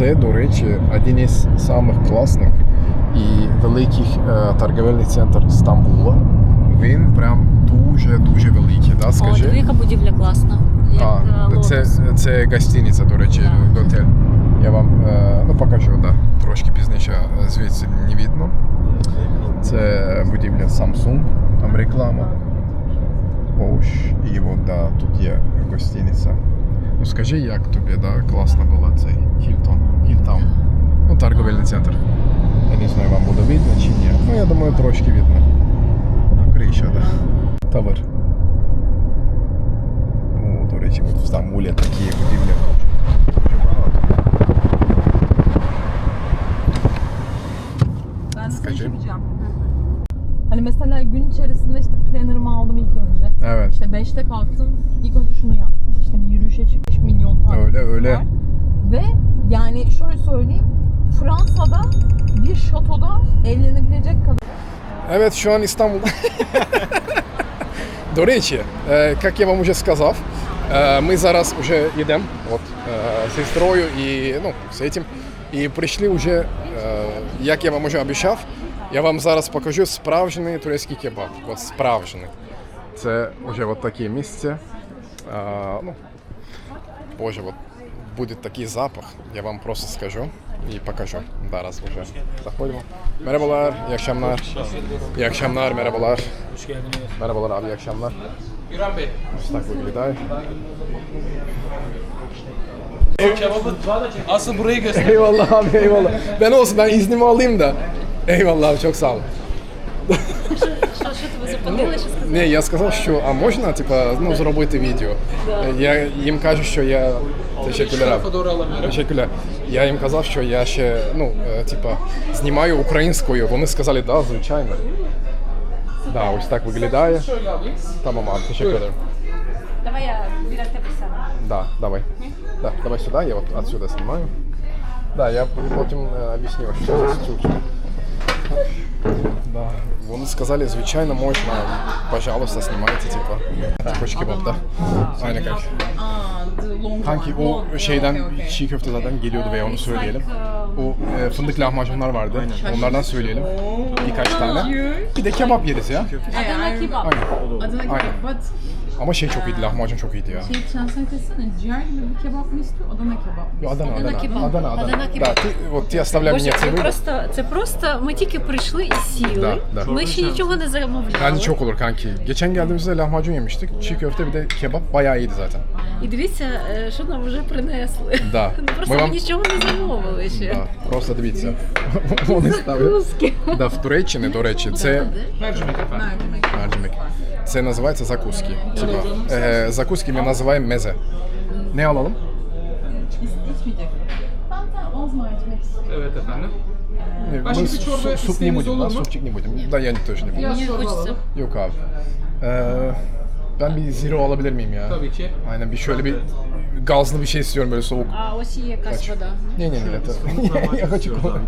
Це, до речі, один із самих класних і великих е, торговельних центрів Стамбула. Він прям дуже-дуже великий, да, О, скажи? диви, яка будівля класна. Як А, е, це, це гостиниця, до речі, Так. готель. Я вам е, ну, покажу, да. трошки пізніше звідси не видно. Це будівля Samsung, там реклама. Bosch. І от, да, тут є гостиниця. Ну скажи, як тобі, да, класно була цей Хільтон, Хільтаун. Ну, торговельний центр. Я не знаю, вам буде видно чи ні. Ну, я думаю, трошки видно. Криша, да. Тавер. Ну, до речі, от в Стамбулі такі будівлі. Hani mesela gün içerisinde işte planner'ımı aldım ilk önce. Evet. İşte 5'te kalktım. İlk önce şunu yaptım. İşte bir yürüyüşe çıkmış milyon tane. Öyle, öyle. var. Ve yani şöyle söyleyeyim. Fransa'da bir şatoda evlenebilecek kadar Evet, şu an İstanbul'da. До речі, як я вам вже сказав, ми зараз вже йдемо от, з сестрою і ну, з цим. І прийшли вже, як я вам вже обіцяв, я вам зараз покажу справжній турецький кебаб. От справжній. Це вже от таке місце. Е, ну, Боже, от буде такий запах, я вам просто скажу і покажу. Зараз вже заходимо. Merhabalar, iyi akşamlar. İyi akşamlar, merhabalar. Hoş geldiniz. Merhabalar abi, iyi akşamlar. Güran Bey. Ось так виглядає. Kebabı asıl burayı göster. Eyvallah abi, eyvallah. Ben olsun, ben iznimi alayım da. Eyvallah abi, çok sağ olun. Що, що тебе сказали? Ні, я сказав, що а можна, типа, ну, зробити відео. Я їм кажу, що я. Doğru alamıyorum. Teşekkürler. Я їм казав, що я ще, ну, е, типа, знімаю українською. Вони сказали, да, звичайно. Да, ось так виглядає. Şöyle alayım. Tamam abi, teşekkür. Давай я біля тебе сяду. Да, давай. Да, давай сюда, я вот отсюда снимаю. Да, я потім е, об'ясню, що це. Да. Вони сказали, звичайно, можна, пожалуйста, знімайте, типа. Hoş kebap da. Aynen kanki. Aa, the long Kanki one. o Long, şeyden okay, okay. çiğ köfte zaten geliyordu ve onu söyleyelim. O e, fındık lahmacunlar vardı. Onlardan söyleyelim. Birkaç tane. Bir de kebap yeriz ya. Adana kebap. Aynen. Adana kebap. Aynen. But Ama şey çok iyiydi, lahmacun çok iyiydi ya. şey translate etsene. Ciğer gibi bir kebap mı istiyor? Adana kebap mı? Yo, Adana, Adana, kebap. Adana, Adana. Adana Да, kebap. ти, от ти оставляй мені Боже, цей це вибір. просто, це просто ми тільки прийшли і сіли. Да, да. Ми ще нічого не замовляли. Bence çok olur kanki. Geçen geldiğimizde lahmacun yemiştik. Çiğ köfte bir de kebap bayağı iyiydi zaten. І дивіться, е, що нам вже принесли. Да. Ну, Просто Ми ми вам- нічого не замовили ще. Да, просто дивіться. Вони ставлять. Да, в Туреччині, до речі, це. Це називається закуски. Е, закуски ми називаємо мезе. Ne alalım? İçmeyecek. Ben tamam az istiyorum. Evet efendim. Başka Ми bir çorba су- суп не isteğiniz olur mu? Супчик не будем. Да, я тоже не буду. Yok abi. Ee, ben bir zero alabilir miyim ya? Tabii ki. Aynen bir şöyle bir gazlı bir şey istiyorum böyle soğuk. А ось є якась вода. Не, не, не, это... Я хочу кола.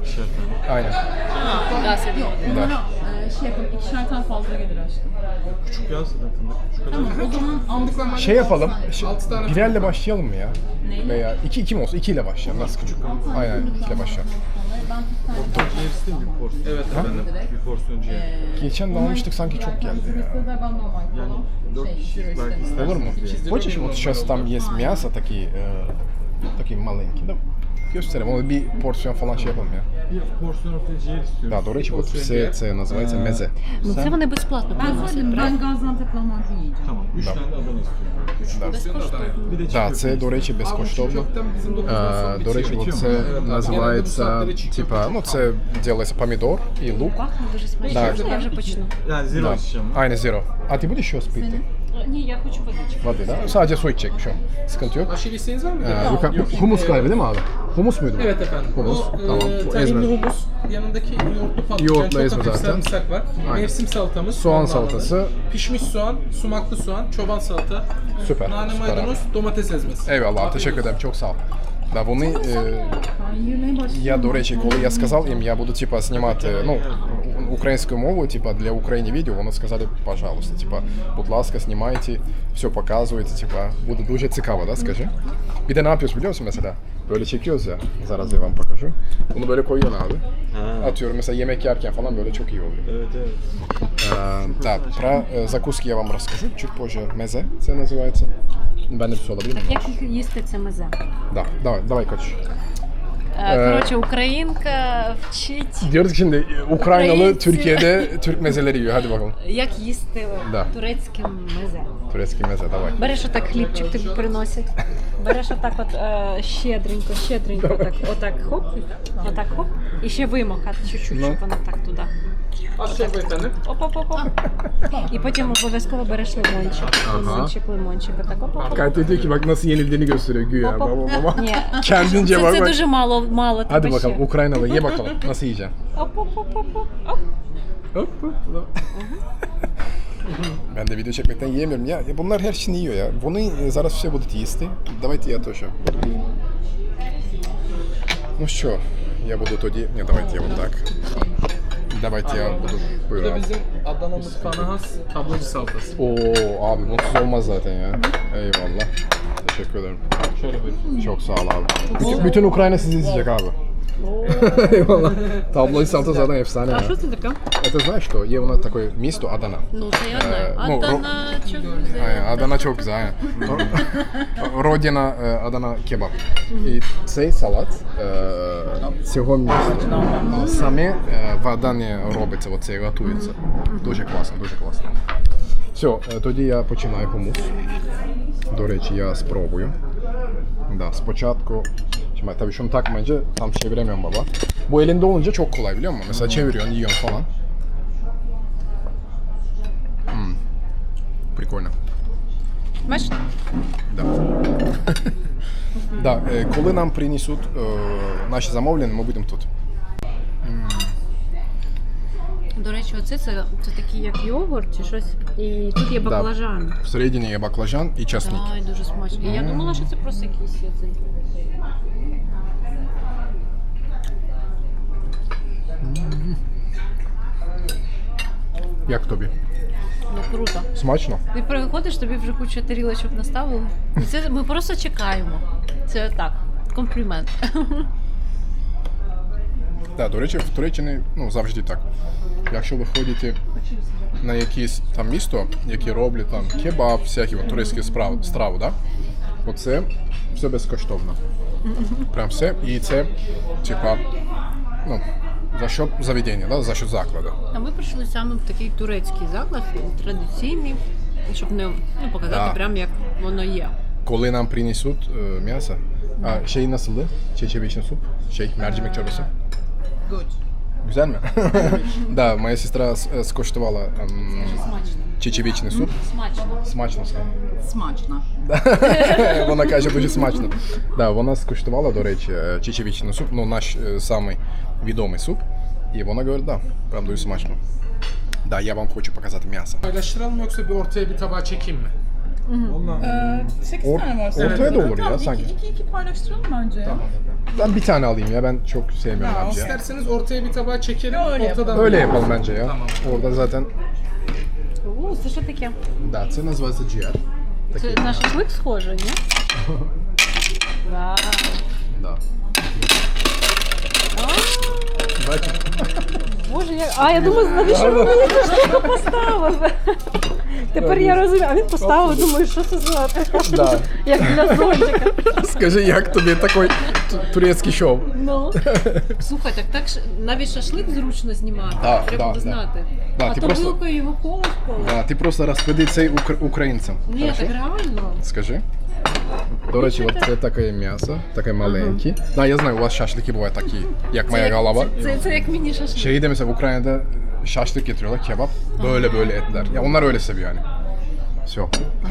Aynen. А, газ іде. Onlara e, şey yapalım. ikişer tane fazla gelir aşkım. Küçük ya zaten fındık. Şu kadar. Tamam o zaman Aldık lahmacun. Şey yapalım. Şey, Altı tane birerle başlayalım mı ya? Neyle? Veya iki iki mi olsun? İkiyle başlayalım. Nasıl küçük? Aynen ikiyle başlayalım. ben bir tane Ciğer isteyeyim mi bir porsiyon? Evet efendim. Bir porsiyon ciğer. Geçen de almıştık sanki çok geldi ya. Sizde ben normal kola. dört Şey, kişi zero belki istemiyorum. Olur mu? Хочешь вот сейчас там есть мясо такие, э, такие маленькие, да? Gösterelim. Onu bir porsiyon falan şey yapalım ya. Да, до речі, от все це називається мезе. Ну це вони безплатно приносять, ben yiyeceğim. Да, це, до речі, безкоштовно. köftem bizim 9'dan sonra Е, До речі, bitiyor. це називається, типа, ну це робиться помідор і лук. Пахне дуже смачно. Я вже почну? Да. Aynen zero. А ти будеш щось пити? Ні, я хочу водичку. Води, да? Sadece su içecekmiş o. Sıkıntı yok. Aşırı isteğiniz var mı? Ee, yuka- bu humus galiba değil mi abi? Humus muydu bu? Evet efendim. Humus, O, tamam. E, Bu tahinli ezme. humus. Yanındaki yoğurtlu patlıcan, Yoğurtlu çok ezme hafif zaten. sarımsak var. Aynen. Mevsim salatamız. Soğan onlarla. salatası. Pişmiş soğan, sumaklı soğan, çoban salata, Süper. nane süper abi. maydanoz, domates ezmesi. Eyvallah, Afiyet teşekkür olsun. ederim. Çok sağ ol. Да, вони, е, я, до речі, коли я сказав їм, я буду, типа, знімати, ну, українською мовою, типа, для України відео, вони сказали, пожалуйста, типа, будь ласка, знімайте, все показуйте, типа, буде дуже цікаво, да, скажи. Ne yapıyoruz biliyor musun mesela? Böyle çekiyoruz ya. Zaraz ya вам покажу. Bunu böyle koyuyorsun abi. Ha. Atıyorum mesela yemek yerken falan böyle çok iyi oluyor. Evet evet. Да, про е, закуски я вам розкажу чуть позже. Мезе це називається. У мене все добре. Як їх їсти це мезе? Да, давай, давай koç. Е, Коротше, українка вчить, Diyoruz ki şimdi Ukraynalı Ukrayinci. Türkiye'de Türk mezeleri yiyor. Hadi bakalım. як їсти Да. турецьке мезе. Турецький мезе, давай. Береш отак хлібчик тобі приносять. Береш отак от е, щедренько, щедренько, отак, отак хоп, отак хоп. І ще вимахати чуть-чуть, Ну. щоб воно так туди. Az çorba efendim. Оп-оп-оп. І потім обов'язково береш лимончик. Ага. Лимончик, лимончик, отак оп-оп-оп. Kayıt diyor ki bak nasıl yenildiğini gösteriyor güya. Оп-оп. Baba baba. Ні, Kendince це, bak це bak. дуже мало, мало Hadi треба bakalım ще. Ukraynalı ye bakalım. Nasıl yiyeceksin? Оп-оп-оп-оп. Оп. Hop hop. hop. Ben de video çekmekten yiyemiyorum. Ya, ya bunlar her şeyini yiyor ya. Вони е, зараз все будуть їсти. Давайте я теж. Ну що, я буду тоді. Ні, давайте я вот так. Давайте я буду. Bu Buyur da abi. bizim Adana mutfağına has tablacı salatası. Oo abi mutsuz olmaz zaten ya. Eyvallah. Teşekkür ederim. Şöyle buyurun. Çok sağ ol abi. Bütün, bütün Ukrayna sizi izleyecek abi. Eyvallah. Табло салата задан efsane А ya. що це таке? Это знаешь что? Є воно таке місто Адана. Ну, це я знаю. ну, Адана, чого Aynen, Adana çok güzel aynen. Родина е, Adana kebap. І Цей салат е, цього міста саме е, в Адані робиться, оце готується. Дуже класно, дуже класно. Все, тоді я починаю хумус. До reci я спробую. Da, spочатку Şimdi tabii şunu takmayınca tam çeviremiyorum baba. Bu elinde olunca çok kolay biliyor musun? Mesela çeviriyorsun, yiyorsun falan. Hmm. Прикольно. Бачите? Да. да, е, коли нам принесуть е, наші замовлення, ми будемо тут. До речі, оце це, це такий як йогурт чи щось. І тут є Да. баклажан. Всередині є баклажан і часник. Ай, дуже смачно. І я думала, що це просто якийсь є цей. Як тобі? Ну круто. Смачно? Ти приходиш, тобі вже куча тарілочок наставили. Це ми просто чекаємо. Це так, комплімент. Так, до речі, в Туреччині ну, завжди так. Якщо ви ходите на якесь там місто, яке роблять там кебаб, всякі от, турецькі справи, страви, да? оце все безкоштовно. Прям все. І це, типа, ну, за що заведення, да? за що закладу. А ми прийшли саме в такий турецький заклад, традиційний, щоб не ну, показати Да. прям як воно є. Коли нам принесуть е, м'ясо, да. а şey nasıldı? Чечевичный суп, şey, mercimek çorbası. Güzel mi? да, моя сестра е, ем, чечевичний суп. Смачно. Смачно сказала. Смачно. вона каже дуже смачно. Да, вона скуштувала, до речі, е, чечевичний суп, ну наш е, самий відомий суп. І вона говорить, да, прям дуже смачно. Да, я вам хочу показати м'ясо. Paylaştıralım mı yoksa bir ortaya bir tabağa çekeyim mi? Valla 8 Or- tane var. ortaya da olur ya Tamam, sanki. Iki, iki, iki paylaştıralım bence ya. Ben bir tane alayım ya, ben çok sevmiyorum Ya, abi ya. İsterseniz ortaya bir tabağa çekelim. Öyle ortadan Öyle yapalım bence ya. Tamam. Orada zaten, О, це що таке? да, це називається джіар. Це на шашлик схоже, ні? Вау. Да. Бачиш? Боже, я... А, я думаю, навіщо ви мені цю штуку поставив? Тепер я розумію, а він поставив, думаю, що це за Да. як для зонтика. Скажи, як тобі такий ту- турецький шоу? Ну. Слухай, так так ш- навіть шашлик зручно знімати. Да, Треба да, знати. Да, а ти то просто- вилкою його колиш колиш. Да, ти просто розповіди цей укр- українцям. Ні, Хорошо? так реально. Скажи. До речі, от це таке м'ясо, таке маленьке. Да, я знаю, у вас шашлики бувають такі, як моя як- голова. Це, це, це як міні-шашлик. Şeyde mesela Ukrayna'da şaşlık getiriyorlar kebap. Böyle böyle etler. Ya onlar öyle seviyor yani. Все.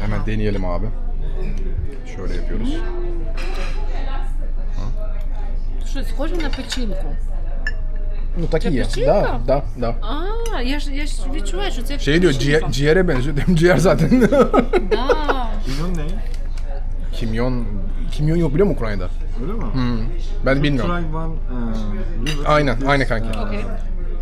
Hemen deneyelim abi. Şöyle yapıyoruz. Що, схоже на печінку. Ну так Це iyi. печінка? Да, да, да. А, я ж, я ж відчуваю, що це як Şey diyor печінка. ciğer, ciğere benziyor. Dedim ciğer zaten. Да. Kimyon ne? kimyon, kimyon yok biliyor musun Ukrayna'da? Öyle mi? Hmm. Ben bilmiyorum. Try one, uh, liver Aynen, with, aynı kanki. Окей.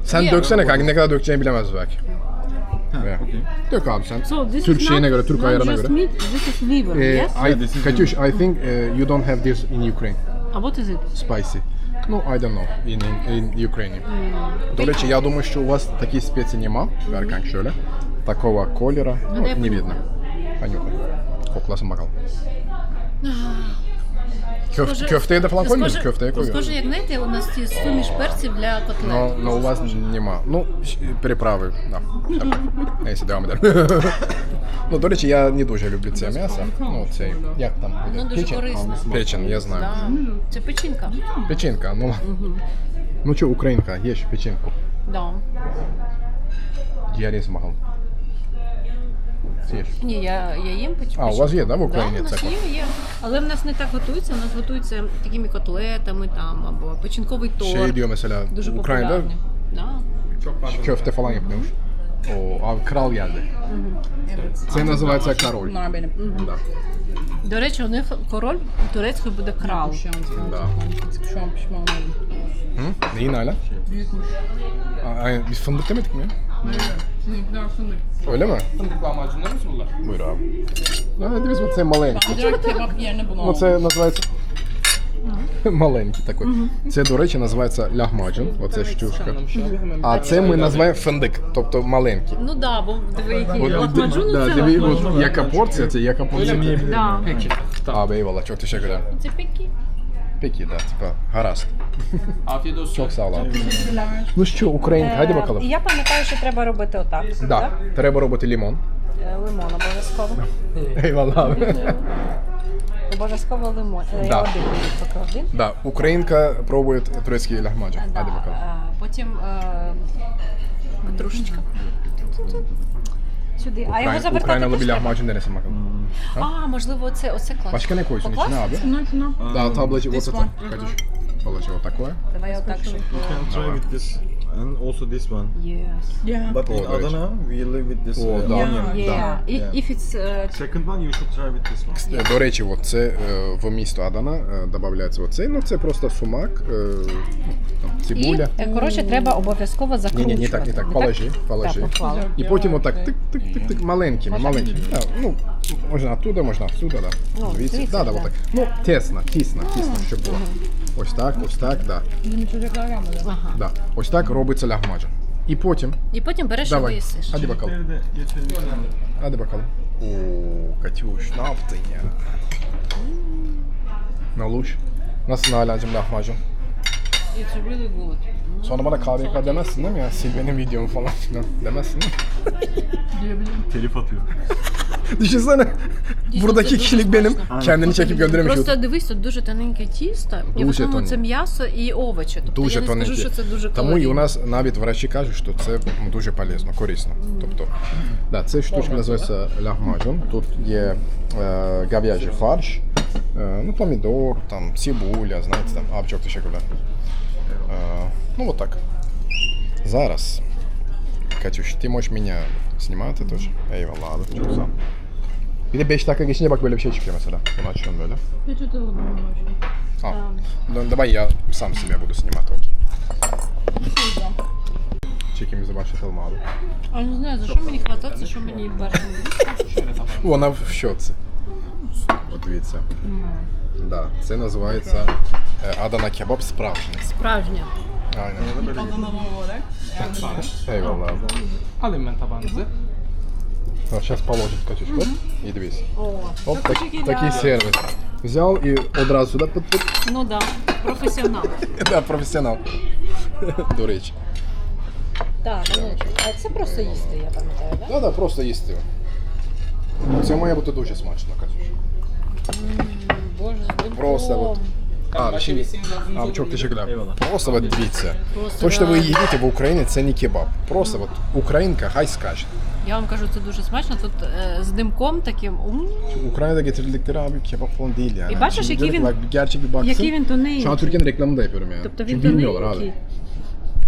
Sen Niye? döksene kanki ne kadar dökeceğini bilemez belki. Ha, Yeah. okay. Dök abi sen. So this Türk is şeyine not, göre, Türk not ayarına just göre. meat, this is liver, Eh, yes? I, Yeah, this is Katyush, I think eh, you don't have this in Ukraine. А what is it? Spicy. Ну, I don't know. In, in, in Ukraine. До речі, я думаю, що у вас такі спеції нема. Берканк шöyle. Такого кольора. Ну, де не видно. Понюхай. Koklasın bakalım. Köf, köfteye de falan koymuyoruz. Köfteye koyuyoruz. Схоже, як знаєте, у нас ці суміш перців для котлет. Но, но у вас нема. Ну, щ- переправи. Да. Так. Нейсе, devam edelim. ну, до речі, я не дуже люблю це м'ясо. Ну, цей, як там буде? Воно дуже корисно. Печень, я знаю. Да. Це печінка. Печінка, ну. Ну що, українка, їж печінку. Да. Я не змагав. З'їж. Ні, я, я їм печінку. А, у вас є, да, в Україні Да, у нас це? є, є. Але в нас не так готується, у нас готується такими котлетами там, або печінковий торт. Şey diyor mesela, Дуже Ukrayna'da популярний. Да. Çok pardon. köfte falan yapıyormuş. O abi kral geldi. Це називається король. Bunlar benim. Да. До речі, у них король турецький буде крал. Şu an, Да. şu an pişman oldum. Hı? Neyin hala? Büyükmüş. Aa, aynen. Biz fındık demedik mi ya? Sizinkiler fındık. Öyle mi? Fındık lahmacunlar mı bunlar? Buyur abi. Ну, дивись, оце маленький. Direkt kebap yerine bunu Ну, aldım. це називається. Маленький такий. Це, до речі, називається лягмаджин, оце hemen. А це ми називаємо финдик, тобто маленький. Ну да, бо диви, який лахмаджун, да, це диви, лахмаджун. яка порція, це яка порція. Да. Peki. Tamam. Abi eyvallah, çok teşekkür ederim. Це пекі. Peki, да, типа, гаразд. Afiyet olsun. Çok sağ ol abi. Ну що, Українка, hadi І bakalım. я пам'ятаю, що треба робити отак. Да, треба робити лимон. Е, Лимон обов'язково. Eyvallah abi. Обов'язково лимон. Е, Да. Один поки один. Да, українка пробує турецький лягмаджин. Да. Hadi bakalım. е, Потім е, петрушечка. Сюди. А його Ukrayna, завертати Ukraynalı bir треба? lahmacun denesin bakalım. А, можливо, це оце клас. Koysun içine abi? Şunlar şunlar. Да, таблачек вот This это. one. Катюш, положи вот такое. Давай отак, щоб... Can try with this and also this one. Yes. Yeah. But in Oh. Adana, we live with this Oh, uh, да. onion. Yeah. I- Yeah. If it's... е, Second one, you should try with this one. Е, До речі, от це е, в місто Адана е, додається оцей, ну це просто сумак, е, там, І, цибуля. е, коротше, треба обов'язково Ні, закручувати. ні, не так, не так. Положи, положи. Так, поклала. І потім отак тик-тик-тик-тик, маленькими, маленькими. Да, ну, можна оттуда, можна отсюда, да. Ну, Дивіться, да, да, да. отак. Ну, тесно, тісно, тісно, щоб було. Ось так, ось так, да. Ага. да. Ось так робиться лягмаджин. І потім, І потім береш і давай. Nerede geçelim? Hadi bakalım. Oo, Katюш, ne yaptın ya? Naluş. Nasılsın Alancım lahmacun? It's really good. Sonra bana KVK demezsin değil mi ya? Sil benim videomu falan filan demezsin değil mi? Diyebilirim. Telif atıyor. Düşünsene. Buradaki kişilik benim. Kendini çekip gönderemiş Просто YouTube. дивись, тут дуже тоненьке тісто, і в Дуже основному це тоненьке. м'ясо і овочі. Тобто Дуже я не скажу, що це дуже Тому і калорійно. у нас навіть врачі кажуть, що це дуже полезно, корисно. Тобто, да, це штучка називається лягмаджун. Тут є е, говяжий фарш, е, ну, помідор, там, цибуля, знаєте, там, а, çok teşekkürler. Е, ну, от так. Зараз. Катюш, ти можеш мене знімати теж. Eyvallah abi, çok sağ ol. Bir de 5 dakika geçince bak böyle bir şey çıkıyor mesela. Bunu açıyorum böyle. Peçete alalım başka. А, ну, давай я сам себе буду знімати, окей. Чекімізі başlatalım abi. А не знаю, за що мені хвататися, що мені першим. Вона в щоці. От дивіться. Да, це називається е, Адана кебаб справжній. Ben tabağınızı. Ну, Зараз положить Катюшку. І дивись. О, так, такий сервіс. Взяв і одразу сюди пит-пит. ну да, професіонал. Да, професіонал. До речі. Так, ну, а це просто їсти, я пам'ятаю, так? Да, да, просто їсти. Це має бути дуже смачно, Катюш. Боже, з димком. Просто от. А, Başka şimdi, bir isteğiniz arzunuz Abi olur çok mu? teşekkürler. Eyvallah. Просто вот дивіться. Просто То, що ви реально. їдите в Україні, це не кебаб. Просто от українка хай скаже. Я вам кажу, це дуже смачно. Тут е, з димком таким. ум, Ukrayna'da getirdikleri abi kebap falan değil yani. E, başka Şimdi şey, diyorum ki Kevin- bak bir gerçek bir baksın. Який він тоненький. Şu an Türkiye'nin reklamını da yapıyorum yani. Тобто він Çünkü bilmiyorlar тоненький. abi.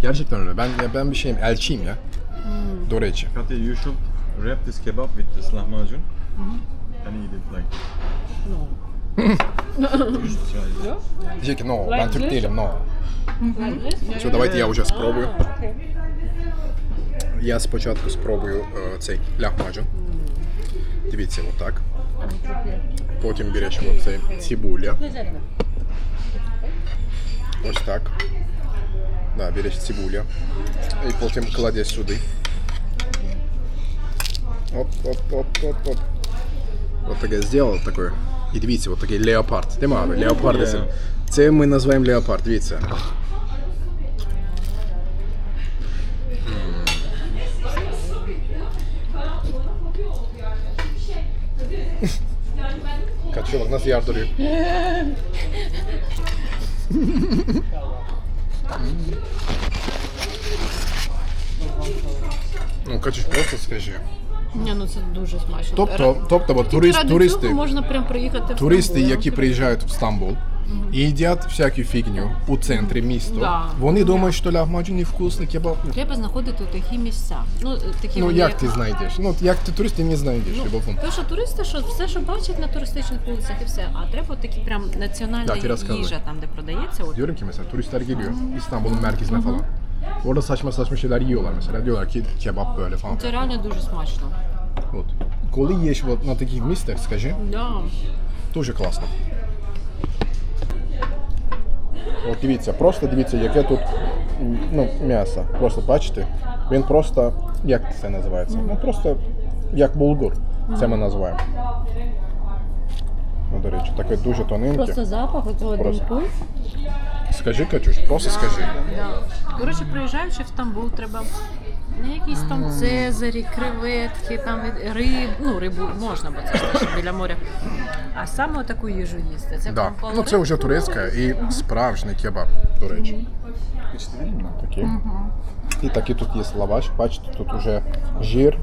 Gerçekten öyle. Ben ya ben bir şeyim, elçiyim ya. Hmm. До речі. Kati, you should wrap this kebab with this lahmacun and eat it like. You should Try it. Diyecek ki no, ben Türk değilim, no. Все, давайте я вже спробую. Я спочатку спробую е, цей лягмаджун. Дивіться, отак. Потім береш оцей цибуля. Ось так. Да, береш цибуля. І потім кладеш сюди. Оп, оп, оп, оп, оп. Вот таке зробив таке. І дивіться, от такий леопард. Нема, леопард. Є. це- Це ми називаємо леопард, дивіться. Kaçıyor bak nasıl yardırıyor. ну, Катюш, просто скажи. Ні, ну це дуже смачно. Тобто, тобто от, турист, туристи, можна прям приїхати в туристи, Стамбул. які приїжджають в Стамбул і їдять всяку фігню у центрі міста, Да. вони думають, що лахмаджун невкусний кебаб. Треба знаходити такі місця. Ну, такі Ну вони, як ти знайдеш? Ну як ти турист, ти не знайдеш Ну, любов. тому що туристи, що все, що бачать на туристичних вулицях і все. А треба такі прям національна розказуй. їжа, там, де продається. От. Diyorum ki mesela turistler geliyor İstanbul'un merkezine falan. Orada saçma saçma şeyler yiyorlar mesela. Diyorlar ki kebap böyle falan. Це реально дуже смачно. От. Коли їш от на таких місцях, скажи, Да. дуже класно. От дивіться, просто дивіться, яке тут м, ну, м'ясо. Просто бачите, він просто, як це називається? Ну просто як булгур. Це ми називаємо. Ну, до речі, таке дуже тоненьке. Просто запах оцього Просто. димку. Скажи, Катюш, просто скажи. Да. Коротше, приїжджаючи в Стамбул, треба не якісь там цезарі, креветки, там риб, ну рибу можна, бо це ж теж біля моря. А саме таку їжу їсти. Це Да. прям Ну це вже турецька і справжній кебаб, до речі. Такі. І такі тут є лаваш, бачите, тут уже жир,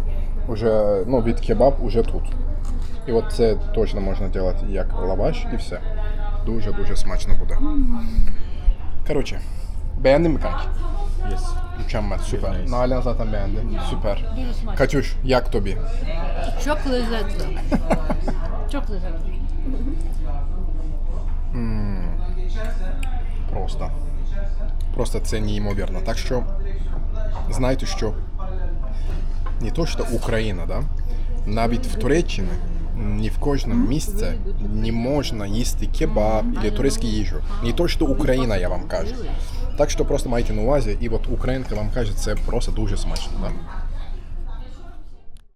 уже, ну, від кебаб уже тут. І от це точно можна робити як лаваш і все. Дуже-дуже смачно буде. Коротше, beğendin mi kanki? Yes. Mükemmel, süper. Nice. Nalan zaten beğendi. Süper. Катюш, як тобі? Çok lezzetli. Çok lezzetli. Просто. Просто це неймовірно. Так що знайте, що не то, що Україна, да? навіть в Туреччині ні в кожному місці не можна їсти кебаб або турецьку їжу. Не то, що Україна, я вам кажу. Так що просто майте на увазі, і от українка вам каже, це просто дуже смачно. Да?